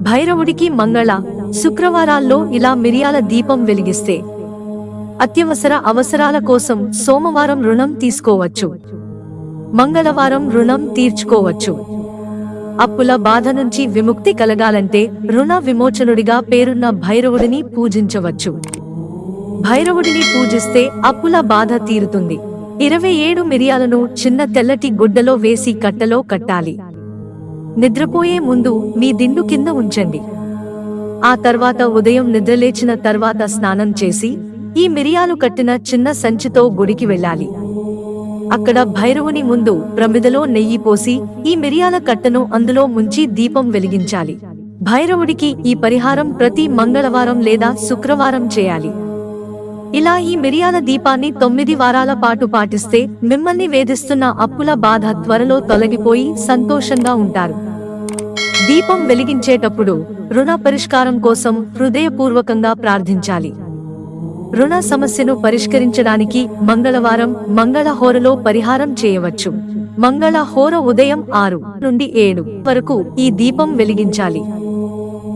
భైరవుడికి మంగళ. శుక్రవారాల్లో ఇలా మిరియాల దీపం వెలిగిస్తే అత్యవసర అవసరాల కోసం సోమవారం రుణం తీసుకోవచ్చు. మంగళవారం రుణం తీర్చుకోవచ్చు. అప్పుల బాధ నుంచి విముక్తి కలగాలంటే రుణ విమోచనుడిగా పేరున్న భైరవుడిని పూజించవచ్చు. భైరవుడిని పూజిస్తే అప్పుల బాధ తీరుతుంది. ఇరవై ఏడు మిరియాలను చిన్న తెల్లటి గుడ్డలో వేసి కట్టలో కట్టాలి. నిద్రపోయే ముందు మీ దిండు కింద ఉంచండి. ఆ తర్వాత ఉదయం నిద్రలేచిన తర్వాత స్నానం చేసి ఈ మిరియాలు కట్టిన చిన్న సంచితో గుడికి వెళ్ళాలి. అక్కడ భైరవుని ముందు ప్రమిదలో నెయ్యి పోసి ఈ మిరియాల కట్టను అందులో ముంచి దీపం వెలిగించాలి. భైరవుడికి ఈ పరిహారం ప్రతి మంగళవారం లేదా శుక్రవారం చేయాలి. ఇలా ఈ మిరియాల దీపాన్ని తొమ్మిది వారాల పాటు పాటిస్తే మిమ్మల్ని వేధిస్తున్న అప్పుల బాధ త్వరలో తొలగిపోయి సంతోషంగా ఉంటారు. దీపం వెలిగించేటప్పుడు రుణ పరిష్కారం కోసం హృదయపూర్వకంగా ప్రార్థించాలి. రుణ సమస్యను పరిష్కరించడానికి మంగళవారం మంగళహోరలో పరిహారం చేయవచ్చు. మంగళహోర ఉదయం ఆరు నుండి ఏడు వరకు ఈ దీపం వెలిగించాలి.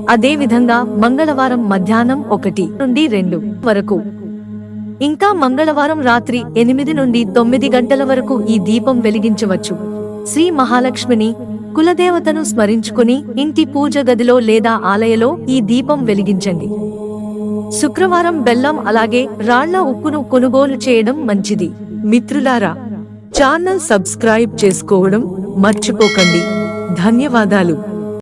అదేవిధంగా మంగళవారం మధ్యాహ్నం ఒకటి నుండి రెండు వరకు ఇంకా మంగళవారం రాత్రి ఎనిమిది నుండి తొమ్మిది గంటల వరకు ఈ దీపం వెలిగించవచ్చు. శ్రీ మహాలక్ష్మిని కులదేవతను స్మరించుకుని ఇంటి పూజ గదిలో లేదా ఆలయలో ఈ దీపం వెలిగించండి. శుక్రవారం బెల్లం అలాగే రాళ్ళ ఉప్పును కొనుగోలు చేయడం మంచిది. మిత్రులారా ఛానల్ సబ్స్క్రైబ్ చేసుకోవడం మర్చిపోకండి. ధన్యవాదాలు.